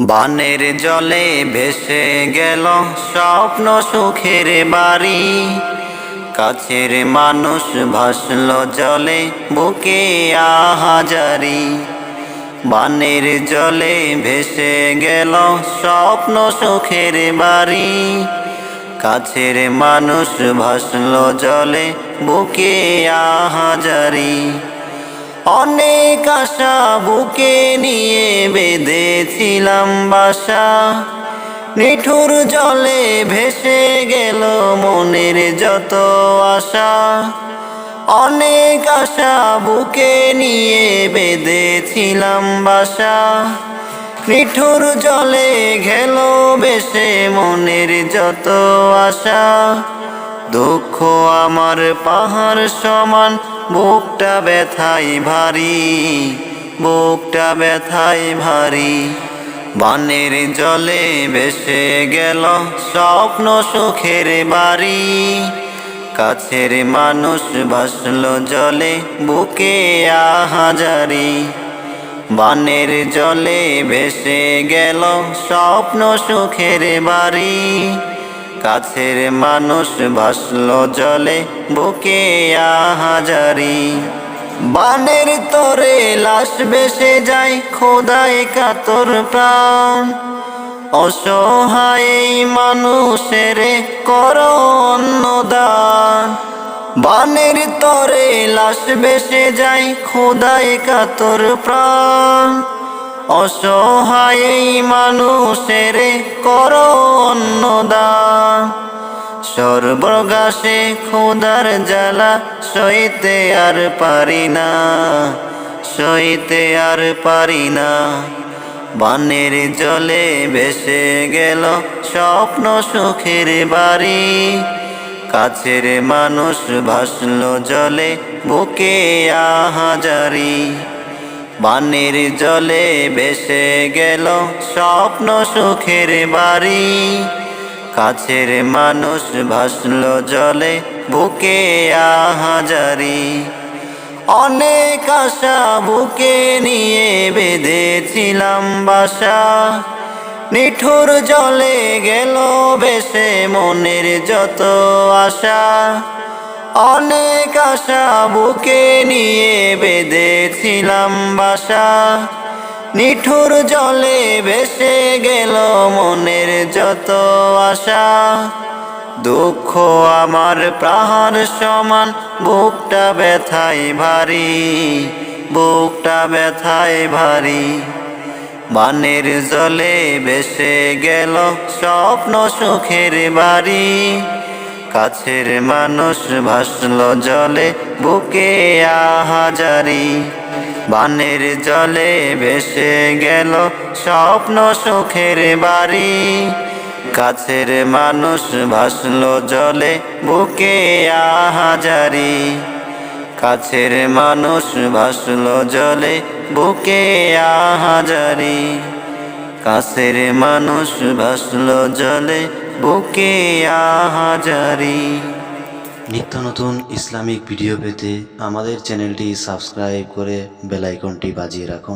বানের জলে ভেসে গেল স্বপ্ন সুখের বাড়ি। কাছের মানুষ ভাসল জলে, বুকে আহাজারি। বানের জলে ভেসে গেল স্বপ্ন সুখের বাড়ি। কাছের মানুষ ভাসল জলে, বুকে আহাজারি। অনেক আশা বুকে নিয়ে বেঁধেছিলাম বাসা। নিঠুর জলে ভেসে গেল মনের যত আশা। অনেক আশা বুকে নিয়ে বেঁধেছিলাম বাসা। নিঠুর জলে গেল বেশে মনের যত আশা। দুঃখ আমার পাহাড় সমান বুকটা ব্যথাই ভারী, বুকটা ব্যথাই ভারী। বানের জলে ভেসে গেল স্বপ্ন সুখের বাড়ি। কাছের মানুষ ভাসল জলে, বুকে আহাজারি। বানের জলে ভেসে গেল স্বপ্ন সুখের বাড়ি। কাছের মানুষ ভাসল জলে, বুকে আহাজারি। বানের তোরে লাশ বেসে যায় খোদায় কাতর প্রাণ। অসহায় মানুষের কর অন্নদান। বানের তরে লাশ বেসে যায় খোদায় কাতর প্রাণ। অসহায় মানুষের কর অন্নদান। সর্বগাসে খোদার জ্বালা সইতে আর পারি না, সইতে আর পারি না। বানের জলে ভেসে গেল স্বপ্ন সুখের বাড়ি। কাছের মানুষ ভাসল জলে বুকে আহাজারি। বানের জলে ভেসে গেল স্বপ্ন সুখের বাড়ি। কাছের মানুষ ভাসল জলে, বুকে আহাজারি। অনেক আশা বুকে নিয়ে বেঁধেছিলাম বাসা। নিঠুর জলে গেল বেশে মনের যত আশা। অনেক আশা বুকে নিয়ে বেঁধেছিলাম বাসা। নিঠুর জলে ভেসে গেল মনের যত আশা। দুঃখ আমার প্রাণ সমান, বুকটা ব্যথাই ভারী, বুকটা ব্যথাই ভারী। বানের জলে ভেসে গেল স্বপ্ন সুখের বাড়ি। কাছের মানুষ ভাসল জলে, বুকে আহাজারি। বানের জলে ভেসে গেল স্বপ্ন সুখের বাড়ি। কাছের মানুষ ভাসল জলে, বুকে আহাজারি। কাছের মানুষ ভাসল জলে, বুকে আহাজারি। কাছের মানুষ ভাসল জলে বুকে আহাজারি। নিত্য নতুন ইসলামিক ভিডিও পেতে আমাদের চ্যানেলটি সাবস্ক্রাইব করে বেল আইকনটি বাজিয়ে রাখুন।